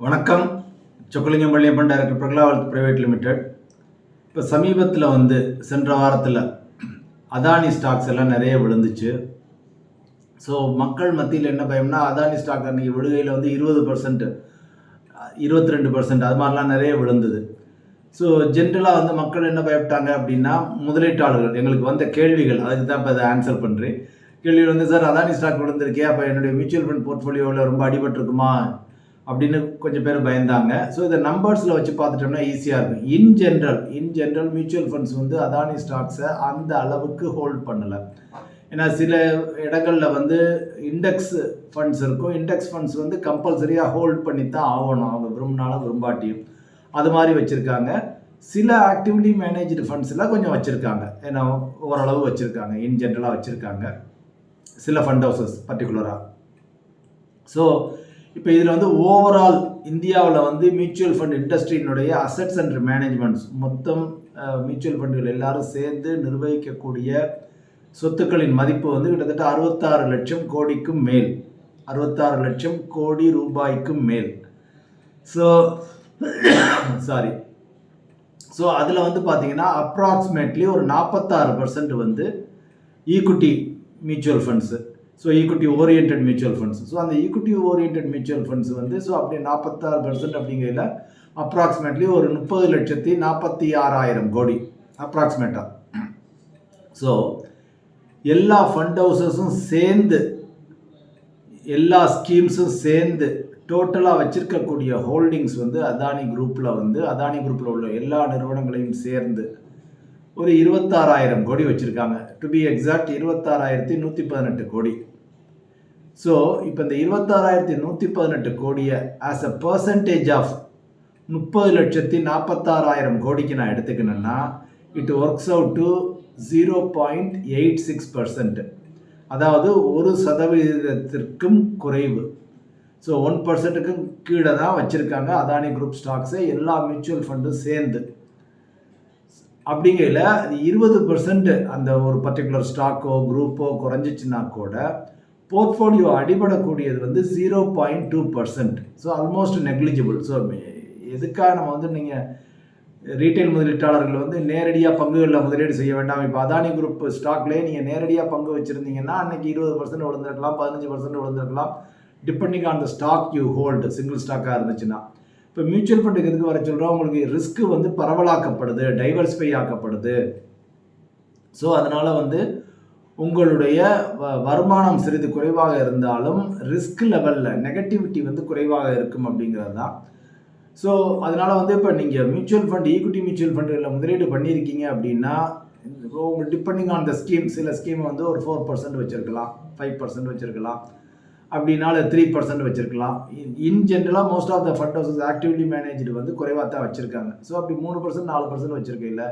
வணக்கம். சொக்கலிங்கம் பள்ளியப்பன் டைரக்டர் பிரகலாவல் private limited. இப்போ சமீபத்தில் வந்து சென்ற வாரத்தில் அதானி ஸ்டாக்ஸ் எல்லாம் நிறைய விழுந்துச்சு. ஸோ மக்கள் மத்தியில் என்ன பயம்னா அதானி ஸ்டாக் அன்றைக்கி விழுகையில் வந்து இருபது பர்சன்ட் இருபத்தி ரெண்டு பர்சன்ட் அது மாதிரிலாம் நிறைய விழுந்தது. ஸோ ஜென்ரலாக வந்து மக்கள் என்ன பயப்பட்டாங்க அப்படின்னா முதலீட்டாளர்கள் எங்களுக்கு வந்த கேள்விகள் அதுக்கு தான் இப்போ அதை ஆன்சர் பண்ணுறேன் கேள்வி வந்து சார் அதானி ஸ்டாக் விழுந்திருக்கே அப்போ என்னுடைய மியூச்சுவல் ஃபண்ட் போர்ட்ஃபோலியோவில் ரொம்ப அடிபட்டிருக்குமா? அப்படின்னு கொஞ்சம் பேர் பயந்தாங்க. ஸோ இதை நம்பர்ஸில் வச்சு பார்த்துட்டோம்னா ஈஸியாக இருக்கும். In general in general mutual funds வந்து அதானி ஸ்டாக்ஸை அந்த அளவுக்கு ஹோல்ட் பண்ணலை. ஏன்னா சில இடங்களில் வந்து இண்டெக்ஸ் ஃபண்ட்ஸ் இருக்கும். இண்டெக்ஸ் ஃபண்ட்ஸ் வந்து கம்பல்சரியாக ஹோல்ட் பண்ணி தான் ஆகணும். அவங்க விரும்பினாலும் விரும்பாட்டியும். அது மாதிரி வச்சுருக்காங்க. சில ஆக்டிவிட்டி மேனேஜ்டு ஃபண்ட்ஸில் கொஞ்சம் வச்சுருக்காங்க. ஏன்னா ஓரளவு வச்சுருக்காங்க. இன் ஜென்ரலாக வச்சுருக்காங்க. சில ஃபண்ட் ஹவுசஸ் பர்டிகுலராக ஸோ இப்போ இதில் வந்து ஓவரால் இந்தியாவில் வந்து மியூச்சுவல் ஃபண்ட் இண்டஸ்ட்ரியினுடைய அசட்ஸ் அண்ட் மேனேஜ்மெண்ட்ஸ் மொத்தம் மியூச்சுவல் ஃபண்டுகள் எல்லாரும் சேர்ந்து நிர்வகிக்கக்கூடிய சொத்துக்களின் மதிப்பு வந்து கிட்டத்தட்ட அறுபத்தாறு லட்சம் கோடிக்கும் மேல். அறுபத்தாறு லட்சம் கோடி ரூபாய்க்கும் மேல். ஸோ சாரி ஸோ அதில் வந்து பார்த்தீங்கன்னா அப்ராக்சிமேட்லி ஒரு நாற்பத்தாறு பர்சன்ட் வந்து equity mutual funds so equity oriented mutual funds so அந்த ஈக்குட்டி ஓரியன்ட் மியூச்சுவல் ஃபண்ட்ஸ் வந்து ஸோ அப்படியே நாற்பத்தாறு பர்சன்ட் அப்படிங்கிறதுல அப்ராக்சிமேட்லி ஒரு முப்பது லட்சத்தி நாற்பத்தி ஆறாயிரம் கோடி அப்ராக்சிமேட்டாக ஸோ எல்லா ஃபண்ட் ஹவுசஸும் சேர்ந்து எல்லா ஸ்கீம்ஸும் சேர்ந்து டோட்டலாக வச்சுருக்கக்கூடிய ஹோல்டிங்ஸ் வந்து அதானி குரூப்பில் வந்து அதானி குரூப்பில் உள்ள எல்லா நிறுவனங்களையும் சேர்ந்து ஒரு இருபத்தாறாயிரம் கோடி வச்சுருக்காங்க. டு பி எக்ஸாக்ட் இருபத்தாறாயிரத்தி நூற்றி பதினெட்டு கோடி. ஸோ இப்போ இந்த இருபத்தாறாயிரத்தி நூற்றி பதினெட்டு கோடியை ஆஸ் அ பர்சன்டேஜ் ஆஃப் முப்பது லட்சத்தி நாற்பத்தாறாயிரம் கோடிக்கு நான் எடுத்துக்கணுன்னா it works out to zero point eight six percent அதாவது ஒரு சதவீதத்திற்கும் குறைவு. ஸோ ஒன் பர்சன்ட்டுக்கும் கீழே தான் வச்சுருக்காங்க. அதானி குரூப் ஸ்டாக்ஸை எல்லா மியூச்சுவல் ஃபண்டும் சேர்ந்து. அப்படிங்கையில் இருபது பர்சன்ட் அந்த ஒரு பர்டிகுலர் ஸ்டாக்கோ குரூப்போ குறைஞ்சிச்சுன்னா கூட போர்ட்ஃபோலியோ அடிபடக்கூடியது வந்து zero point two percent so almost negligible so எதுக்காக நம்ம வந்து நீங்கள் ரீட்டைல் முதலீட்டாளர்கள் வந்து நேரடியாக பங்குகளில் முதலீடு செய்ய வேண்டாம்? இப்போ அதானி குரூப் ஸ்டாக்லேயே நீங்கள் நேரடியாக பங்கு வச்சுருந்தீங்கன்னா அன்றைக்கி இருபது பர்சன்ட் விழுந்திருக்கலாம் பதினஞ்சு percent விழுந்திருக்கலாம். Depending on the stock you hold single ஸ்டாக்காக இருந்துச்சுன்னா. இப்போ மியூச்சுவல் ஃபண்டுக்கு எதுக்கு வர சொல்கிறோம் உங்களுக்கு ரிஸ்க்கு வந்து பரவலாக்கப்படுது டைவர்ஸ்ஃபை ஆக்கப்படுது. ஸோ அதனால் வந்து உங்களுடைய வருமானம் சிறிது குறைவாக இருந்தாலும் ரிஸ்க் லெவலில் நெகட்டிவிட்டி வந்து குறைவாக இருக்கும் அப்படிங்கிறது தான். ஸோ அதனால் வந்து இப்போ நீங்கள் மியூச்சுவல் ஃபண்ட் ஈக்விட்டி மியூச்சுவல் ஃபண்டுகளில் முதலீடு பண்ணியிருக்கீங்க அப்படின்னா உங்கள் டிபெண்டிங் ஆன் த ஸ்கீம் சில ஸ்கீம் வந்து ஒரு ஃபோர் பர்சன்ட் வச்சுருக்கலாம் ஃபைவ் பர்சன்ட் வச்சுருக்கலாம் அப்படின்னால த்ரீ பர்சன்ட் வச்சுருக்கலாம். இன் ஜென்ரலாக most of the fund houses actively managed வந்து குறைவாக தான் வச்சுருக்காங்க. ஸோ அப்படி மூணு பர்சன்ட் நாலு பர்சன்ட் வச்சுருக்கையில்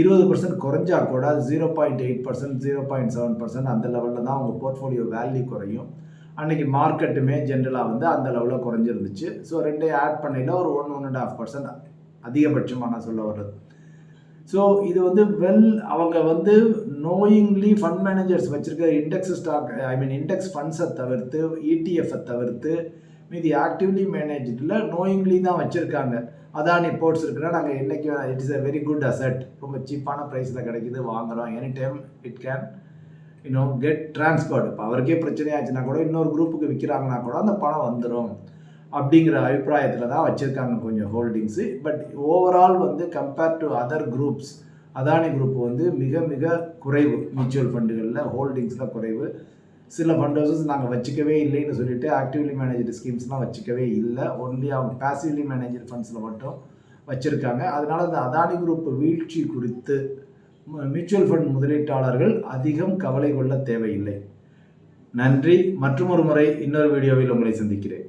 இருபது பர்சன்ட் குறைஞ்சா கூட zero point eight percent zero point seven percent அந்த லெவலில் தான் உங்கள் போர்ட்ஃபோலியோ வேல்யூ குறையும். அன்றைக்கி மார்க்கெட்டுமே ஜென்ரலாக வந்து அந்த லெவலில் குறைஞ்சிருந்துச்சு. ஸோ ரெண்டையும் ஆட் பண்ணியில் ஒரு one one and half percent அதிகபட்சமாக நான் சொல்ல வர்றது. ஸோ இது வந்து வெல் அவங்க வந்து நோயிங்லி ஃபண்ட் மேனேஜர்ஸ் வச்சுருக்க index stock I mean index ஃபண்ட்ஸை தவிர்த்து இடிஎஃப்பை தவிர்த்து மீதி ஆக்டிவ்லி மேனேஜில் நோயிங்லி தான் வச்சுருக்காங்க. அதானி போர்ட்ஸ் இருக்குன்னா நாங்கள் என்றைக்கு it is a very good asset ரொம்ப சீப்பான ப்ரைஸில் கிடைக்குது வாங்குகிறோம் எனி டைம் இட் கேன் இன்னும் கெட் டிரான்ஸ்ஃபர்டு இப்போ அவருக்கே பிரச்சனையாச்சுன்னா கூட இன்னொரு குரூப்புக்கு விற்கிறாங்கன்னா கூட அந்த பணம் வந்துடும் அப்படிங்கிற அபிப்பிராயத்தில் தான் வச்சுருக்காங்க கொஞ்சம் ஹோல்டிங்ஸு பட் ஓவரால் வந்து compared to other groups Adani group வந்து மிக மிக குறைவு. மியூச்சுவல் ஃபண்டுகளில் ஹோல்டிங்ஸில் குறைவு. சில ஃபண்ட் ஹவுசஸ் நாங்கள் வச்சுக்கவே இல்லைன்னு சொல்லிட்டு ஆக்டிவ்லி மேனேஜர் ஸ்கீம்ஸ்லாம் வச்சுக்கவே இல்லை. ஒன்லி அவங்க பேசிவ்லி மேனேஜர் ஃபண்ட்ஸில் மட்டும் வச்சுருக்காங்க. அதனால் அந்த அதானி குரூப் வீழ்ச்சி குறித்து மியூச்சுவல் ஃபண்ட் முதலீட்டாளர்கள் அதிகம் கவலை கொள்ள தேவையில்லை. நன்றி. மற்றும் ஒரு முறை இன்னொரு வீடியோவில் உங்களை சந்திக்கிறேன்.